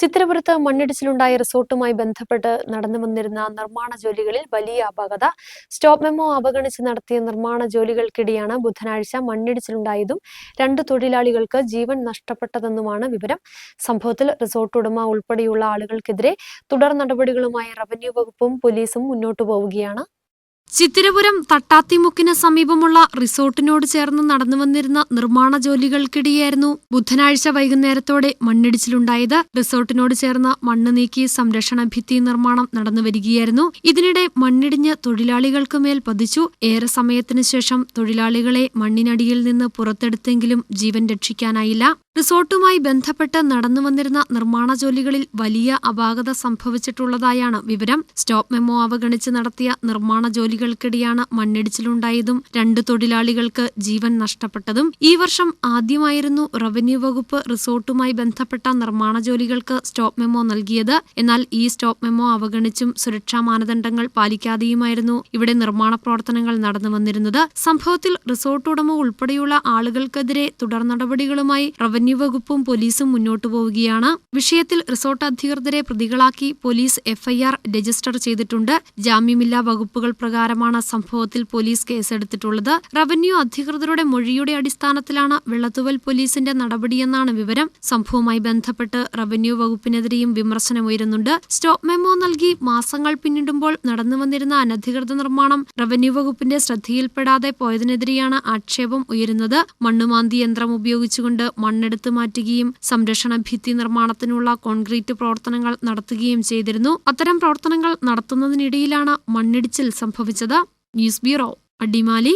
ചിത്രപുരത്ത് മണ്ണിടിച്ചിലുണ്ടായ റിസോർട്ടുമായി ബന്ധപ്പെട്ട് നടന്നു വന്നിരുന്ന നിർമ്മാണ ജോലികളിൽ വലിയ അപകട സ്റ്റോപ്പ് മെമ്മോ അവഗണിച്ച് നടത്തിയ നിർമ്മാണ ജോലികൾക്കിടെയാണ് ബുധനാഴ്ച മണ്ണിടിച്ചിലുണ്ടായതും രണ്ട് തൊഴിലാളികൾക്ക് ജീവൻ നഷ്ടപ്പെട്ടതെന്നുമാണ് വിവരം. സംഭവത്തിൽ റിസോർട്ട് ഉടമ ഉൾപ്പെടെയുള്ള ആളുകൾക്കെതിരെ തുടർ നടപടികളുമായി റവന്യൂ വകുപ്പും പോലീസും മുന്നോട്ടു പോവുകയാണ്. ചിത്തിരപുരം തട്ടാത്തിമുക്കിന് സമീപമുള്ള റിസോർട്ടിനോട് ചേർന്ന് നടന്നു വന്നിരുന്ന നിർമ്മാണ ജോലികൾക്കിടെയായിരുന്നു ബുധനാഴ്ച വൈകുന്നേരത്തോടെ മണ്ണിടിച്ചിലുണ്ടായത്. റിസോർട്ടിനോട് ചേർന്ന് മണ്ണ് നീക്കി സംരക്ഷണ ഭിത്തി നിർമ്മാണം നടന്നുവരികയായിരുന്നു ഇതിനിടെ മണ്ണിടിഞ്ഞ് തൊഴിലാളികൾക്ക് മേൽ പതിച്ചു. ഏറെ സമയത്തിനു ശേഷം തൊഴിലാളികളെ മണ്ണിനടിയിൽ നിന്ന് പുറത്തെടുത്തെങ്കിലും ജീവൻ രക്ഷിക്കാനായില്ല. റിസോർട്ടുമായി ബന്ധപ്പെട്ട് നടന്നുവന്നിരുന്ന നിർമ്മാണ ജോലികളിൽ വലിയ അപാകത സംഭവിച്ചിട്ടുള്ളതായാണ് വിവരം. സ്റ്റോപ്പ് മെമ്മോ അവഗണിച്ച് നടത്തിയ നിർമ്മാണ ജോലികൾക്കിടെയാണ് മണ്ണിടിച്ചിലുണ്ടായതും രണ്ട് തൊഴിലാളികൾക്ക് ജീവൻ നഷ്ടപ്പെട്ടതും. ഈ വർഷം ആദ്യമായിരുന്നു റവന്യൂ വകുപ്പ് റിസോർട്ടുമായി ബന്ധപ്പെട്ട നിർമ്മാണ ജോലികൾക്ക് സ്റ്റോപ്പ് മെമ്മോ നൽകിയത്. എന്നാൽ ഈ സ്റ്റോപ്പ് മെമ്മോ അവഗണിച്ചും സുരക്ഷാ മാനദണ്ഡങ്ങൾ പാലിക്കാതെയുമായിരുന്നു ഇവിടെ നിർമ്മാണ പ്രവർത്തനങ്ങൾ നടന്നുവന്നിരുന്നത്. സംഭവത്തിൽ റിസോർട്ട് ഉടമ ഉൾപ്പെടെയുള്ള ആളുകൾക്കെതിരെ തുടർ നടപടികളുമായി റവന്യൂ വകുപ്പും പോലീസും മുന്നോട്ടു പോവുകയാണ്. വിഷയത്തിൽ റിസോർട്ട് അധികൃതരെ പ്രതികളാക്കി പോലീസ് എഫ്ഐആർ രജിസ്റ്റർ ചെയ്തിട്ടുണ്ട്. ജാമ്യമില്ലാ വകുപ്പുകൾ പ്രകാരമാണ് സംഭവത്തിൽ പോലീസ് കേസെടുത്തിട്ടുള്ളത്. റവന്യൂ അധികൃതരുടെ മൊഴിയുടെ അടിസ്ഥാനത്തിലാണ് വെള്ളത്തുവൽ പോലീസിന്റെ നടപടിയെന്നാണ് വിവരം. സംഭവവുമായി ബന്ധപ്പെട്ട് റവന്യൂ വകുപ്പിനെതിരെയും വിമർശനമുയരുന്നുണ്ട്. സ്റ്റോപ്പ് മെമ്മോ നൽകി മാസങ്ങൾ പിന്നിടുമ്പോൾ നടന്നുവന്നിരുന്ന അനധികൃത നിർമ്മാണം റവന്യൂ വകുപ്പിന്റെ ശ്രദ്ധയിൽപ്പെടാതെ പോയതിനെതിരെയാണ് ആക്ഷേപം ഉയരുന്നത്. മണ്ണുമാന്തി യന്ത്രം ഉപയോഗിച്ചുകൊണ്ട് മണ്ണെടുത്ത് മാറ്റുകയും സംരക്ഷണ ഭിത്തി നിർമ്മാണത്തിനുള്ള കോൺക്രീറ്റ് പ്രവർത്തനങ്ങൾ നടത്തുകയും ചെയ്തിരുന്നു. അത്തരം പ്രവർത്തനങ്ങൾ നടത്തുന്നതിനിടയിലാണ് മണ്ണിടിച്ചിൽ സംഭവിച്ചത്. News bureau Adimali.